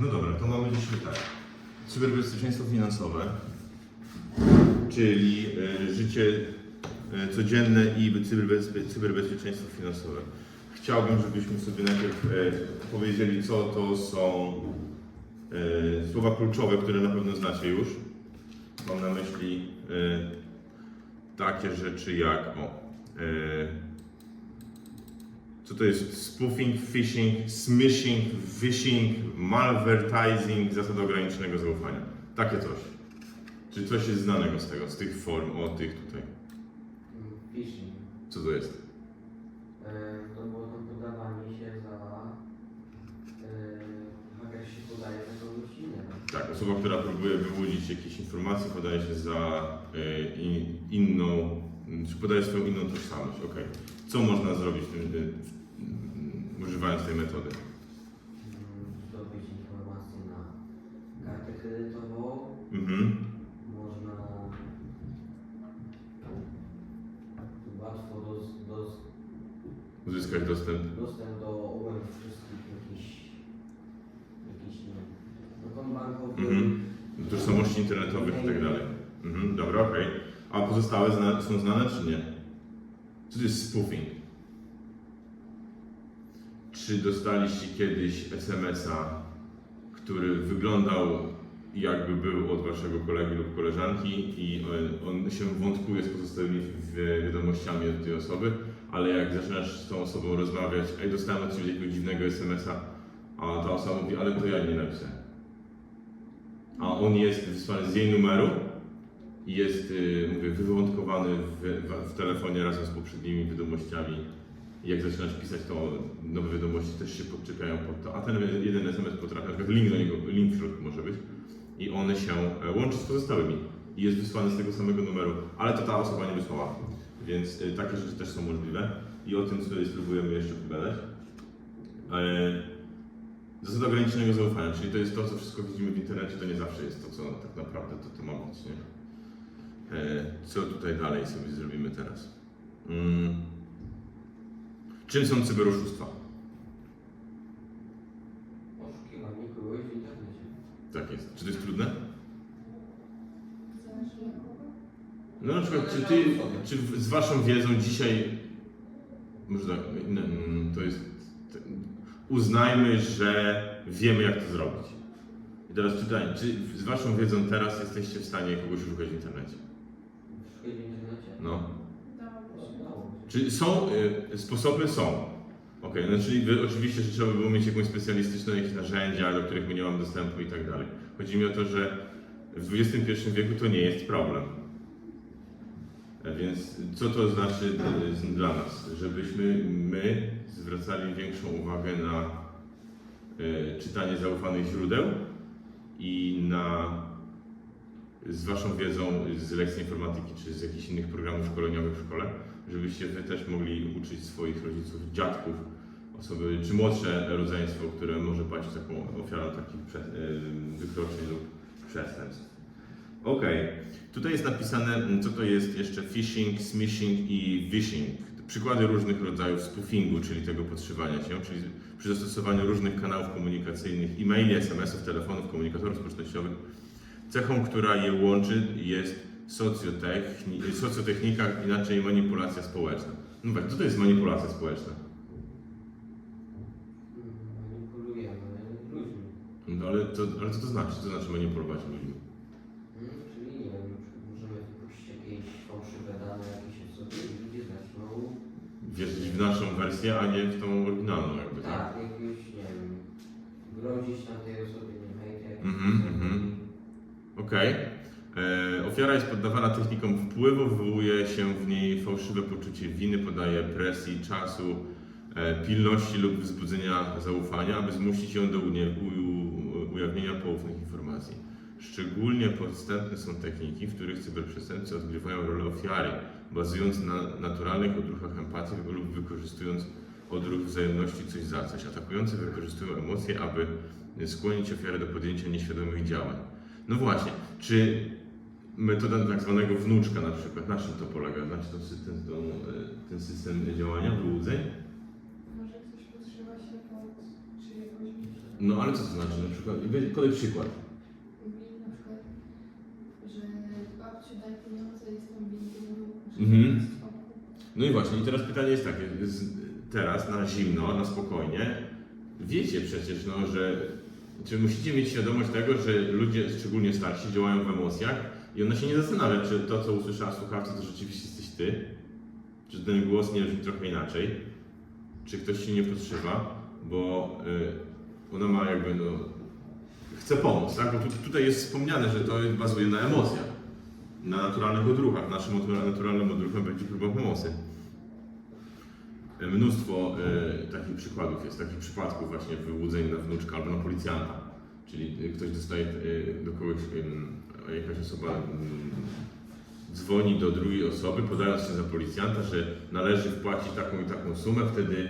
No dobra, to mamy dzisiaj tak. Cyberbezpieczeństwo finansowe, czyli e, życie e, codzienne i cyberbezpie, cyberbezpieczeństwo finansowe. Chciałbym, żebyśmy sobie najpierw e, powiedzieli, co to są słowa kluczowe, które na pewno znacie już. Mam na myśli takie rzeczy jak o, co to jest spoofing, phishing, smishing, phishing, malvertising, zasada ograniczonego zaufania. Takie coś. Czy coś jest znanego z tego, z tych form, o tych tutaj? Phishing. Co to jest? E, To było to podawanie się za... e, Haker się podaje za kogoś innego. Tak, osoba, która próbuje wyłudzić jakieś informacje, podaje się za e, in, inną, czy podaje swoją inną tożsamość. Okej. Co można zrobić w tym, e, w, m, używając tej metody? Mm, Zdobyć informacje na kartę kredytową. Mhm. Można łatwo dos, dos, Uzyskać dostęp. dostęp do umów wszystkich jakichś jakichś nie wiem, no kont bankowych. Mhm. Tożsamości internetowych i tak dalej. Mhm, dobra, okej. A pozostałe zna, są znane czy nie? Co to jest spoofing? Czy dostaliście kiedyś SMS-a, który wyglądał jakby był od waszego kolegi lub koleżanki i on- się wątkuje z pozostałymi wi- wiadomościami od tej osoby, ale jak zaczynasz z tą osobą rozmawiać, ej, dostałem od ciebie jakiegoś dziwnego SMS-a, a ta osoba mówi, ale to ja nie napisałem. A on jest wysłany z jej numeru jest, y, mówię, wywątkowany w, w, telefonie razem z poprzednimi wiadomościami. Jak zaczynasz pisać, to nowe wiadomości też się podczepiają pod to. A ten jeden SMS potrafi, na przykład link do niego, link w środku może być. I one się e, łączy z pozostałymi. I jest wysłany z tego samego numeru, ale to ta osoba nie wysłała. Więc y, takie rzeczy też są możliwe. I o tym sobie spróbujemy jeszcze pogadać. E, Zasada ograniczonego zaufania, czyli to jest to, co wszystko widzimy w internecie, to nie zawsze jest to, co tak naprawdę to, to ma być, nie? E, co tutaj dalej sobie zrobimy teraz? Mm. Czym są cyberoszustwa? Oszukiwanie kogoś w internecie. Tak jest. Czy to jest trudne? No na przykład, czy ty, czy z waszą wiedzą dzisiaj, może tak, mm, to jest, uznajmy, że wiemy jak to zrobić. I teraz pytanie, czy z waszą wiedzą teraz jesteście w stanie kogoś szukać w internecie? W internecie. No. Czyli są, y, sposoby są. Okej, no czyli wy, oczywiście, że trzeba by było mieć jakąś specjalistyczną jakieś narzędzia, do których my nie mamy dostępu i tak dalej. Chodzi mi o to, że w XXI wieku to nie jest problem. E, Więc co to znaczy d- z- dla nas? Żebyśmy my zwracali większą uwagę na e, czytanie zaufanych źródeł i na z Waszą wiedzą z lekcji informatyki czy z jakichś innych programów szkoleniowych w szkole, żebyście Wy też mogli uczyć swoich rodziców, dziadków, osoby czy młodsze rodzeństwo, które może paść taką ofiarą takich e, wykroczeń lub przestępstw. Okej, tutaj jest napisane, co to jest jeszcze phishing, smishing i vishing. Przykłady różnych rodzajów spoofingu, czyli tego podszywania się, czyli przy zastosowaniu różnych kanałów komunikacyjnych, e-maili, SMS-ów, telefonów, komunikatorów społecznościowych. Cechą, która je łączy jest socjotechni, socjotechnika, inaczej manipulacja społeczna. No właśnie, co to jest manipulacja społeczna? Mm, Manipulujemy ludźmi. No ale, to, ale co to znaczy? Co to znaczy manipulować ludźmi? Mm, Czyli nie wiem, na możemy wypuścić jakieś fałszywe dane jakiejś osobie i ludzie zaczną Wierzyć w naszą wersję, a nie w tą oryginalną jakby, tak? tak, jakieś, nie wiem, grozić tam tej osobie, nie hejt jakiś. Mhm, mhm. Okej. E, Ofiara jest poddawana technikom wpływu, wywołuje się w niej fałszywe poczucie winy, podaje presji, czasu, e, pilności lub wzbudzenia zaufania, aby zmusić ją do unie, u, ujawnienia poufnych informacji. Szczególnie podstępne są techniki, w których cyberprzestępcy odgrywają rolę ofiary, bazując na naturalnych odruchach empatii lub wykorzystując odruch wzajemności coś za coś. Atakujący wykorzystują emocje, aby skłonić ofiarę do podjęcia nieświadomych działań. No właśnie, czy metoda tak zwanego wnuczka na przykład, na czym to polega? Znaczy to to, e, ten system działania wyłudzeń? Może ktoś podszywa się pod czyjegoś No ale co to znaczy? Na przykład, podaj przykład. Mówili na przykład, że babciu daj pieniądze, jestem winny, Mhm. No i właśnie, i teraz pytanie jest takie, z- teraz na zimno, na spokojnie, wiecie przecież, no, że czy musicie mieć świadomość tego, że ludzie, szczególnie starsi, działają w emocjach i ona się nie zastanawia, czy to, co usłyszała w słuchawce, to rzeczywiście jesteś ty, czy ten głos nie brzmi trochę inaczej, czy ktoś się nie podszywa, bo y, ona ma jakby, no, chce pomóc, tak? Bo tu, tutaj jest wspomniane, że to bazuje na emocjach na naturalnych odruchach. Naszym natura- naturalnym odruchem będzie próba pomocy. Mnóstwo e, takich przykładów jest, takich przypadków właśnie wyłudzeń na wnuczka albo na policjanta. Czyli e, ktoś dostaje e, do kogoś, em, jakaś osoba dzwoni do drugiej osoby, podając się za policjanta, że należy wpłacić taką i taką sumę, wtedy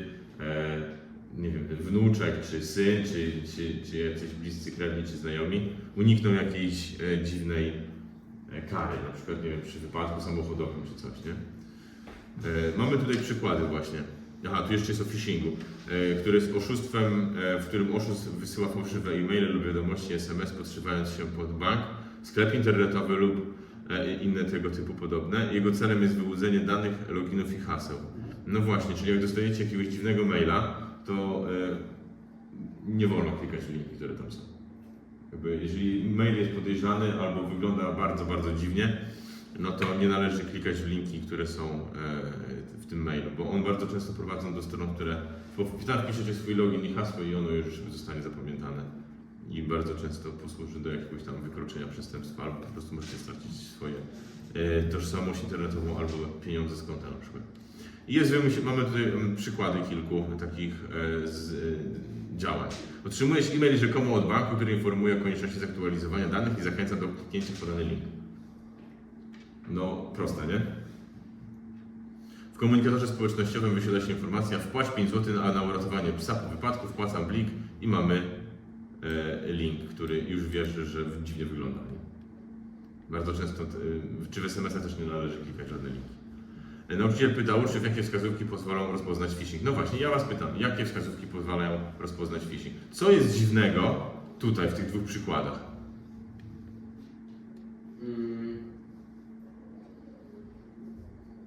nie wiem, wnuczek, czy syn, czy, czy, czy jacyś bliscy krewni, czy znajomi unikną jakiejś dziwnej kary, na przykład nie wiem, przy wypadku samochodowym czy coś, nie? Mamy tutaj przykłady właśnie. Aha, tu jeszcze jest o phishingu, e, który jest oszustwem, e, w którym oszust wysyła fałszywe e-maile lub wiadomości SMS podszywając się pod bank, sklep internetowy lub e, inne tego typu podobne. Jego celem jest wyłudzenie danych, loginów i haseł. No właśnie, czyli jak dostajecie jakiegoś dziwnego maila, to nie wolno klikać w linki, które tam są. Jakby, jeżeli mail jest podejrzany albo wygląda bardzo, bardzo dziwnie, no to nie należy klikać w linki, które są e, w tym mailu, bo on bardzo często prowadzą do stron, które tam wpiszecie swój login i hasło i ono już zostanie zapamiętane i bardzo często posłuży do jakiegoś tam wykroczenia przestępstwa albo po prostu możecie stracić swoje e, tożsamość internetową albo pieniądze z konta na przykład. I jest, mamy tutaj mm, przykłady kilku takich e, z, działań. Otrzymujesz e-mail rzekomo od banku, który informuje o konieczności zaktualizowania danych i zachęca do kliknięcia w podany link. No, proste, nie? W komunikatorze społecznościowym wyświetla się informacja wpłać 5 zł na, na uratowanie psa po wypadku, wpłacam blik i mamy e, link, który już wiesz, że dziwnie wygląda. Bardzo często, e, czy w SMS-a też nie należy klikać żadne linki. E, Nauczyciel pytał, czy jakie wskazówki pozwolą rozpoznać phishing. No właśnie, ja Was pytam, jakie wskazówki pozwalają rozpoznać phishing? Co jest dziwnego tutaj w tych dwóch przykładach? Mm,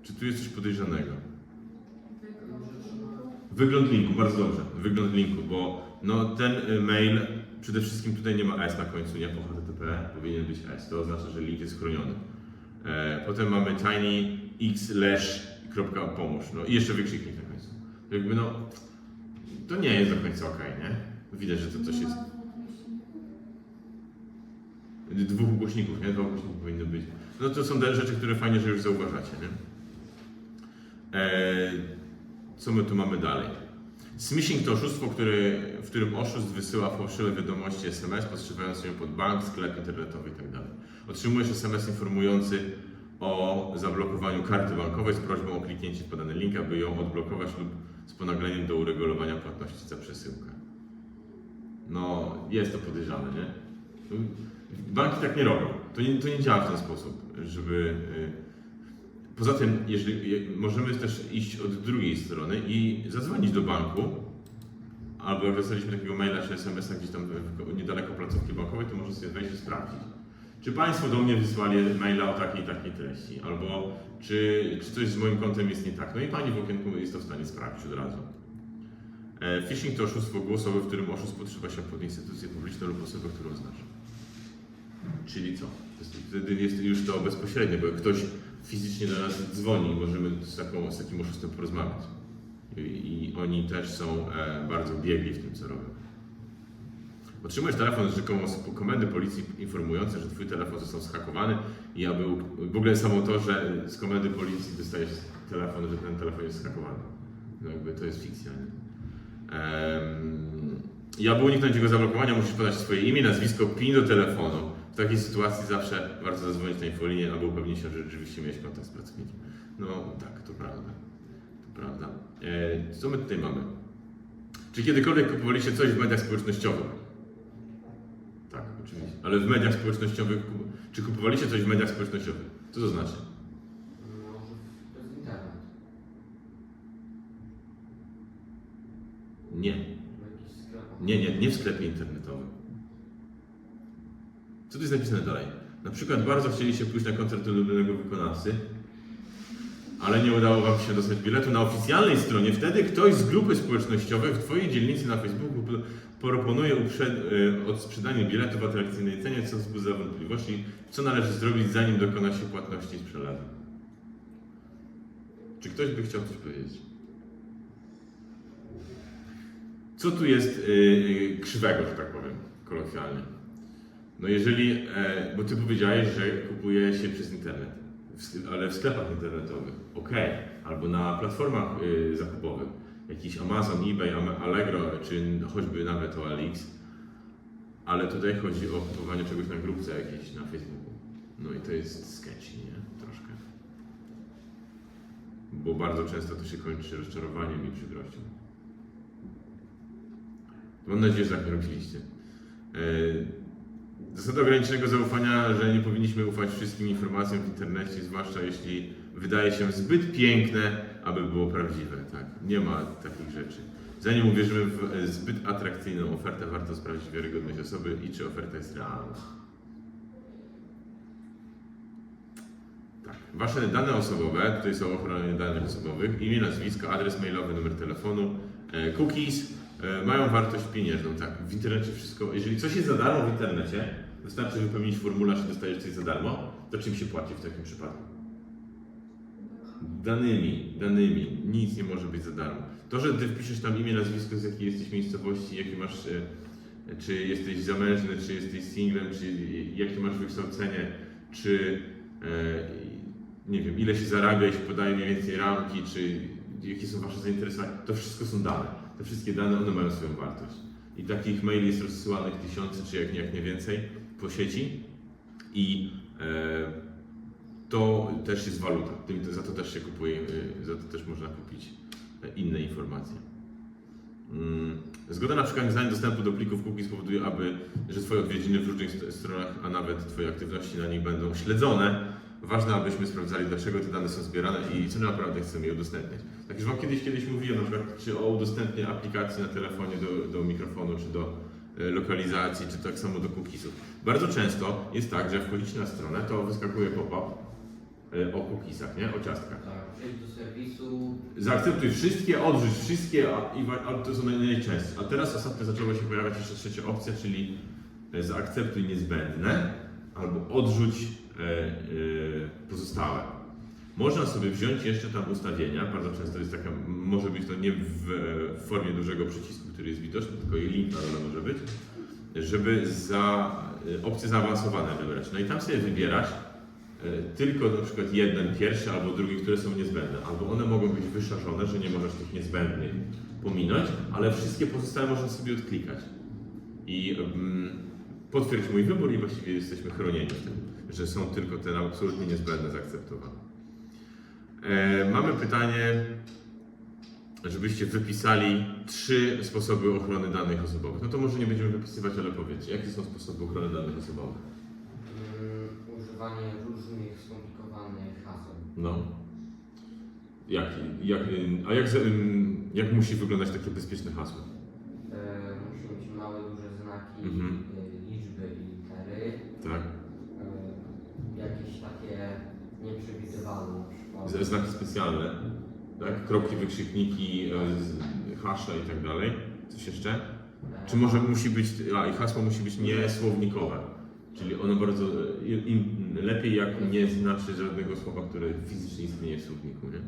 Czy tu jest coś podejrzanego? Wygląd linku, bardzo dobrze. Wygląd linku, bo no, ten y, mail, przede wszystkim tutaj nie ma S na końcu, nie po HTTP, powinien być S. To oznacza, że link jest chroniony. E, potem mamy tinyxlash.pomóż, no i jeszcze wykrzyknik na końcu. Jakby no, to nie jest do końca ok, nie? Widać, że to coś jest. Dwóch głośników, nie? Dwa głośniki powinny być. No to są te rzeczy, które fajnie, że już zauważacie, nie? E, co my tu mamy dalej? Smishing to oszustwo, które, w którym oszust wysyła fałszywe wiadomości SMS, podszywając ją pod bank, sklep internetowy itd. Otrzymujesz SMS informujący o zablokowaniu karty bankowej z prośbą o kliknięcie w podany link, aby ją odblokować lub z ponagleniem do uregulowania płatności za przesyłkę. No, jest to podejrzane, nie? Banki tak nie robią. To nie, to nie działa w ten sposób, żeby. y, Poza tym, jeżeli je- możemy też iść od drugiej strony i zadzwonić do banku, albo jak dostaliśmy takiego maila czy SMS-a gdzieś tam niedaleko placówki bankowej, to może sobie wejść i sprawdzić. Czy Państwo do mnie wysłali maila o takiej i takiej treści, albo czy, czy coś z moim kontem jest nie tak. No i Pani w okienku jest to w stanie sprawdzić od razu. E, Phishing to oszustwo głosowe, w którym oszust podszywa się pod instytucję publiczną lub osobę, którą znasz. Czyli co? Wtedy jest już to bezpośrednie, bo ktoś fizycznie do nas dzwoni, możemy z, taką, z takim oszustem porozmawiać. I, I oni też są e, bardzo biegli w tym, co robią. Otrzymujesz telefon z rzekomo z komendy policji informujący, że twój telefon został zhakowany i aby w ogóle samo to, że z komendy policji dostajesz telefon, że ten telefon jest zhakowany. No jakby to jest fikcja. Nie? Em, I aby uniknąć jego zablokowania, musisz podać swoje imię, nazwisko, PIN do telefonu. W takiej sytuacji zawsze warto zadzwonić na infolinię, aby upewnić się, że rzeczywiście miałeś kontakt z pracownikiem. No tak, to prawda. To prawda. E, co my tutaj mamy? Czy kiedykolwiek kupowaliście coś w mediach społecznościowych? Tak, oczywiście. Ale w mediach społecznościowych, czy kupowaliście coś w mediach społecznościowych? Co to znaczy? Nie. Nie, nie, nie w sklepie internetowym. Co tu jest napisane dalej? Na przykład bardzo chcieliście pójść na koncert ulubionego wykonawcy, ale nie udało Wam się dostać biletu na oficjalnej stronie. Wtedy ktoś z grupy społecznościowej w Twojej dzielnicy na Facebooku pro- proponuje uprzed, y, odsprzedanie biletu w atrakcyjnej cenie, co wzbudza wątpliwości, co należy zrobić, zanim dokona się płatności z przelatu. Czy ktoś by chciał coś powiedzieć? Co tu jest y, y, krzywego, że tak powiem, kolokwialnie? No jeżeli, e, bo ty powiedziałeś, że kupuje się przez internet, ale w sklepach internetowych, ok, albo na platformach y, zakupowych, jakiś Amazon, eBay, Allegro, czy choćby nawet OLX, ale tutaj chodzi o kupowanie czegoś na grupce jakiejś na Facebooku. No i to jest sketchy, nie? Troszkę. Bo bardzo często to się kończy rozczarowaniem i przykrością. Mam nadzieję, że tak robiliście. E, Zasada ograniczonego zaufania, że nie powinniśmy ufać wszystkim informacjom w internecie, zwłaszcza jeśli wydaje się zbyt piękne, aby było prawdziwe. Tak, nie ma takich rzeczy. Zanim uwierzymy w e, zbyt atrakcyjną ofertę, warto sprawdzić wiarygodność osoby i czy oferta jest realna. Tak. Wasze dane osobowe, tutaj są ochrony danych osobowych, imię, nazwisko, adres mailowy, numer telefonu, e, cookies, e, mają wartość pieniężną. Tak, w internecie wszystko, jeżeli coś jest za darmo w internecie, wystarczy wypełnić formularz i dostajesz coś za darmo, to czym się płaci w takim przypadku? Danymi, danymi. Nic nie może być za darmo. To, że ty wpiszesz tam imię, nazwisko, z jakiej jesteś miejscowości, jakie masz, e, czy jesteś zamężny, czy jesteś singlem, czy jakie masz wykształcenie, czy e, nie wiem, ile się zarabia, jeśli podaje mniej więcej ramki, czy jakie są wasze zainteresowania, to wszystko są dane. Te wszystkie dane, one mają swoją wartość. I takich maili jest rozsyłanych tysiące, czy jak nie, jak nie więcej po sieci i e, to też jest waluta. Za to też się kupuje, y, za to też można kupić e, inne informacje. Mm, Zgoda na przekazanie dostępu do plików cookies powoduje, aby, że Twoje odwiedziny w różnych st- stronach, a nawet Twoje aktywności na nich będą śledzone. Ważne, abyśmy sprawdzali, dlaczego te dane są zbierane i co naprawdę chcemy je udostępniać. Tak już Wam kiedyś, kiedyś mówiłem, na przykład, czy o udostępnieniu aplikacji na telefonie do, do mikrofonu, czy do e, lokalizacji, czy tak samo do cookiesów. Bardzo często jest tak, że jak wchodzicie na stronę, to wyskakuje pop-up e, o cookiesach, nie? O ciastkach. Tak, przejdź do serwisu. Zaakceptuj wszystkie, odrzuć wszystkie, a, i, wa- a to są naj- najczęstsze. A teraz ostatnio zaczęła się pojawiać jeszcze trzecia opcja, czyli e, zaakceptuj niezbędne albo odrzuć e, e, pozostałe. Można sobie wziąć jeszcze tam ustawienia, bardzo często jest taka, może być to nie w, formie dużego przycisku, który jest widoczny, tylko i link na dole może być, żeby za e, opcje zaawansowane wybrać. No i tam sobie wybierasz e, tylko na przykład jeden pierwszy albo drugi, które są niezbędne, albo one mogą być wyszarzone, że nie możesz tych niezbędnych pominąć, ale wszystkie pozostałe można sobie odklikać. I mm, potwierdź mój wybór i właściwie jesteśmy chronieni w tym, że są tylko te absolutnie niezbędne zaakceptowane. E, mamy pytanie, żebyście wypisali trzy sposoby ochrony danych osobowych. No to może nie będziemy wypisywać, ale powiedzcie, jakie są sposoby ochrony danych osobowych? Mm, używanie różnych skomplikowanych haseł. No. Jak, jak, a jak, jak musi wyglądać takie bezpieczne hasło? E, musi mieć małe, duże znaki, Mhm. e, liczby i litery. Tak? E, jakieś takie nieprzewidywalne. Znaki specjalne, tak? Kropki, wykrzykniki, e, hasze i tak dalej. Coś jeszcze? Czy może musi być, a i hasło musi być niesłownikowe, czyli ono bardzo, e, im lepiej jak nie znaczy żadnego słowa, które fizycznie istnieje w słowniku, nie?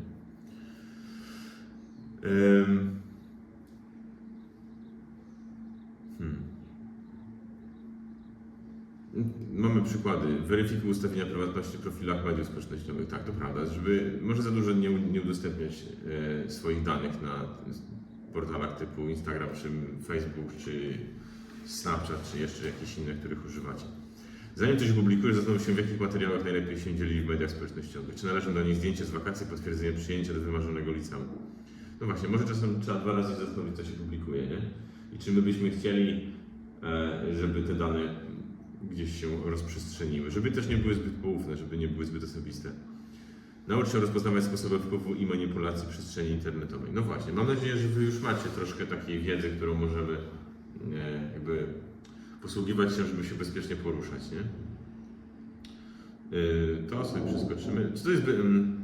Mamy przykłady. Weryfikuj ustawienia prywatności w profilach mediów społecznościowych. Tak, to prawda. Żeby może za dużo nie, nie udostępniać e, swoich danych na portalach typu Instagram, czy Facebook, czy Snapchat, czy jeszcze jakieś inne, których używacie. Zanim coś opublikujesz, zastanów się, w jakich materiałach najlepiej się dzieli w mediach społecznościowych. Czy należą do nich zdjęcia z wakacji, potwierdzenie przyjęcia do wymarzonego liceum. No właśnie, może czasem trzeba dwa razy zastanowić, co się publikuje, nie? I czy my byśmy chcieli, e, żeby te dane gdzieś się rozprzestrzeniły, żeby też nie były zbyt poufne, żeby nie były zbyt osobiste. Naucz się rozpoznawać sposoby wpływu i manipulacji przestrzeni internetowej. No właśnie, mam nadzieję, że Wy już macie troszkę takiej wiedzy, którą możemy e, jakby posługiwać się, żeby się bezpiecznie poruszać, nie? E, To sobie przeskoczymy. Co to jest... by-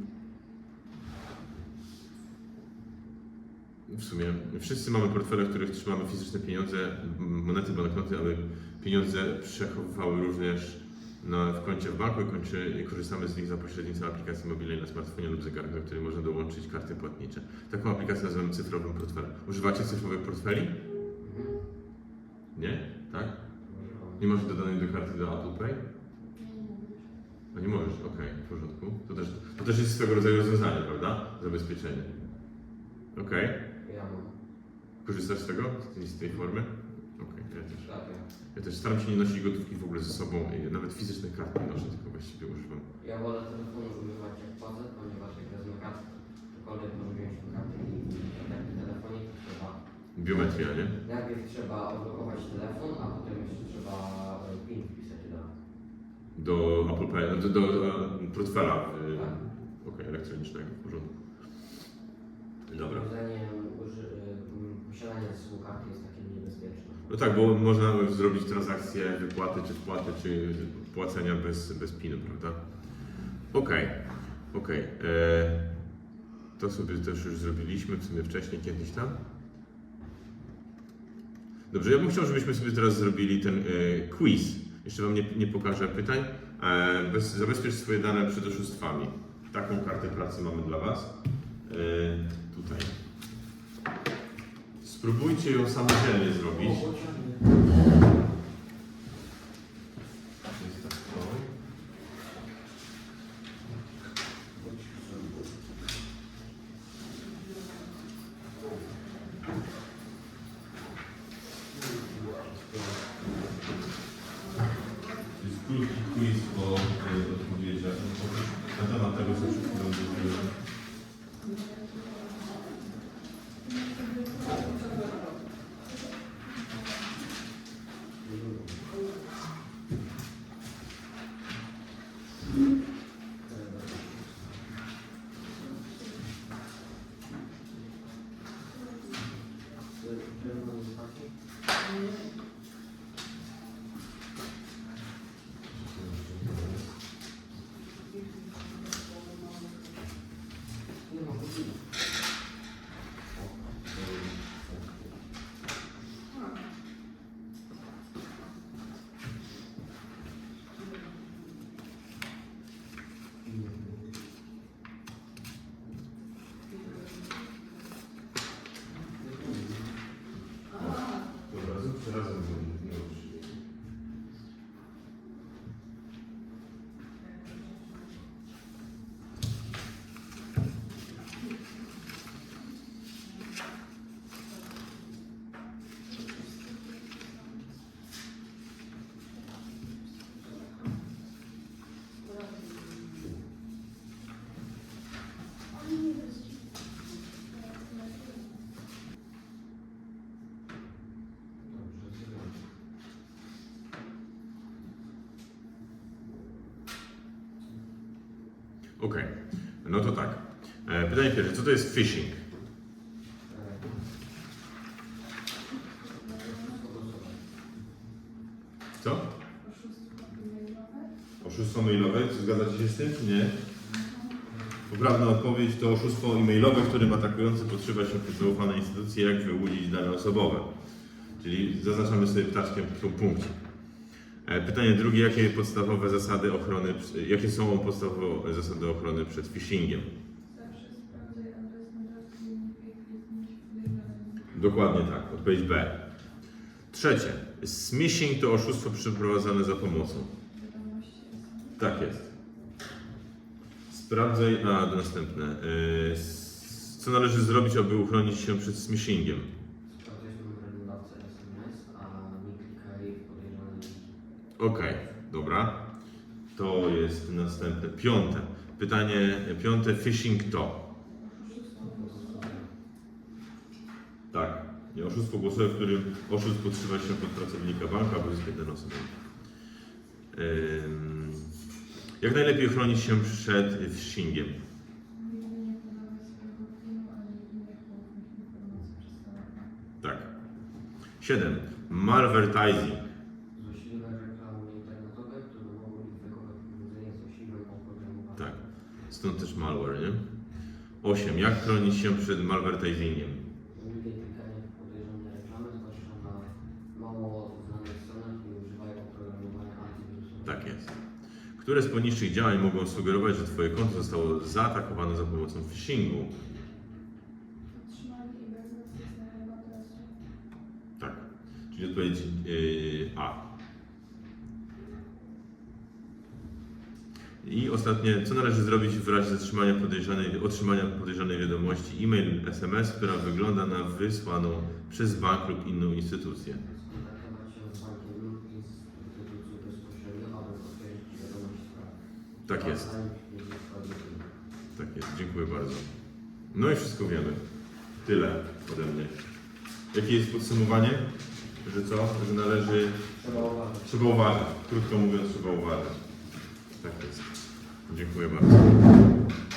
W sumie wszyscy mamy portfele, w których trzymamy fizyczne pieniądze, monety, banknoty, ale pieniądze przechowywały również na, w koncie w banku i, kończy, korzystamy z nich za pośrednictwem aplikacji mobilnej na smartfonie lub zegarek, do której można dołączyć karty płatnicze. Taką aplikację nazywamy cyfrowym portfelem. Używacie cyfrowych portfeli? Nie? Tak? Nie masz dodanej do karty do Apple Pay? Mówisz. No nie możesz, okej, w porządku. To też, to też jest swego rodzaju rozwiązanie, prawda? Zabezpieczenie. Okej. Ja mam. Korzystasz z tego? Z, tej formy? Okej, ja też. Tak, ja. Ja też staram się nie nosić gotówki w ogóle ze sobą, nawet fizycznej karty nie noszę, tylko właściwie używam. Ja wolę telefonu używać jak płacę, ponieważ jak wezmę kartę, cokolwiek może wziąć tą kartę i tak w telefonie to trzeba Biometria, nie? Najpierw trzeba odblokować telefon, a potem jeszcze trzeba e, PIN wpisać do. Do Apple Pay, do, do, do portfela y, Tak. okej, elektronicznego, w porządku. Dobra. Moim zdaniem karty jest takie niebezpieczne. No tak, bo można zrobić transakcję wypłaty czy wpłaty, czy płacenia bez, bez PIN-u, prawda? Okej, okej. E, To sobie też już zrobiliśmy w sumie wcześniej, kiedyś tam. Dobrze, ja bym chciał, żebyśmy sobie teraz zrobili ten e, quiz. Jeszcze Wam nie, nie pokażę pytań. E, bez, zabezpiecz swoje dane przed oszustwami. Taką kartę pracy mamy dla Was. E, tutaj. Spróbujcie ją samodzielnie zrobić. Jest tak to. To jest krótki quiz po e, odpowiedziach na temat tego, co przed chwilą mówiłem. Nie ma godziny. Dobra, zróbcie razem, bo nie wiem, czy- Okej, no to tak. E, Pytanie pierwsze, co to jest phishing? Co? Oszustwo mailowe, zgadzacie się z tym, czy nie? Poprawna odpowiedź to oszustwo e-mailowe, którym atakujący podszywa się pod zaufane instytucje, jak wyłudzić dane osobowe. Czyli zaznaczamy sobie ptaczkiem. E, Pytanie drugie, jakie podstawowe zasady ochrony, jakie są podstawowe zasady ochrony przed phishingiem? Dokładnie tak, odpowiedź B. Trzecie, smishing to oszustwo przeprowadzane za pomocą. Tak jest. Sprawdzaj, a następne. S- co należy zrobić, aby uchronić się przed smishingiem? Sprawdzać numer nadawcy SMS, a nie klikaj w podejrzane linki. Okej, dobra. To jest następne. Piąte. Pytanie piąte. Phishing to? Tak. Oszustwo głosowe, w którym oszust podszywa się pod pracownika banka, uzyskać dane osobowe. Ym, jak najlepiej chronić się przed phishingiem? Tak. 7. Malvertising. Stąd też malware, nie? 8. Jak chronić się przed malvertisingiem? Tak jest. Które z poniższych działań mogą sugerować, że Twoje konto zostało zaatakowane za pomocą phishingu? Tak. Czyli odpowiedź yy, A. I ostatnie, co należy zrobić w razie zatrzymania podejrzanej, otrzymania podejrzanej wiadomości e-mail, SMS, która wygląda na wysłaną przez bank lub inną instytucję? Tak jest, tak jest. Dziękuję bardzo. No i wszystko wiemy. Tyle ode mnie. Jakie jest podsumowanie? Że co? Że należy Trzeba uważać. Trzeba uważać. Krótko mówiąc, trzeba uważać. Tak jest. Dziękuję bardzo.